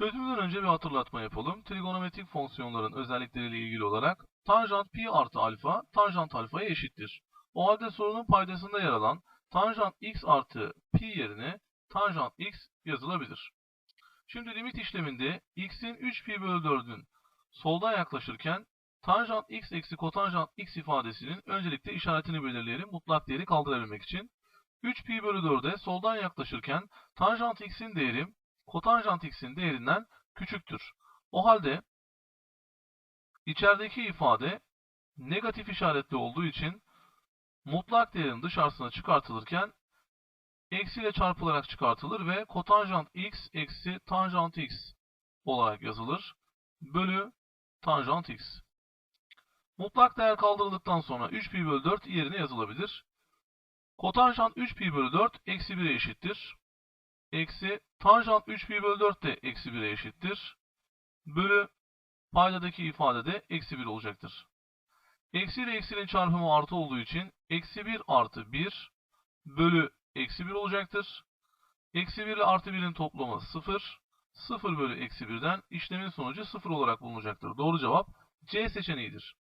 Çözümden önce bir hatırlatma yapalım. Trigonometrik fonksiyonların özellikleriyle ilgili olarak tanjant pi artı alfa tanjant alfaya eşittir. O halde sorunun paydasında yer alan tanjant x artı pi yerine tanjant x yazılabilir. Şimdi limit işleminde x'in 3 pi bölü 4'ün soldan yaklaşırken tanjant x eksi kotanjant x ifadesinin öncelikle işaretini belirleyelim mutlak değeri kaldırabilmek için. 3 pi bölü 4'e soldan yaklaşırken tanjant x'in değeri kotanjant x'in değerinden küçüktür. O halde içerideki ifade negatif işaretli olduğu için mutlak değerin dışarısına çıkartılırken eksiyle çarpılarak çıkartılır ve kotanjant x eksi tanjant x olarak yazılır. Bölü tanjant x. Mutlak değer kaldırıldıktan sonra 3 pi bölü 4 yerine yazılabilir. Kotanjant 3 pi bölü 4 eksi 1'e eşittir. Eksi tanjant 3 pi bölü 4 de eksi 1'e eşittir. Bölü paydadaki ifade de eksi 1 olacaktır. Eksi ile eksinin çarpımı artı olduğu için eksi 1 artı 1 bölü eksi 1 olacaktır. Eksi 1 ile artı 1'in toplamı 0. 0 bölü eksi 1'den işlemin sonucu 0 olarak bulunacaktır. Doğru cevap C seçeneğidir.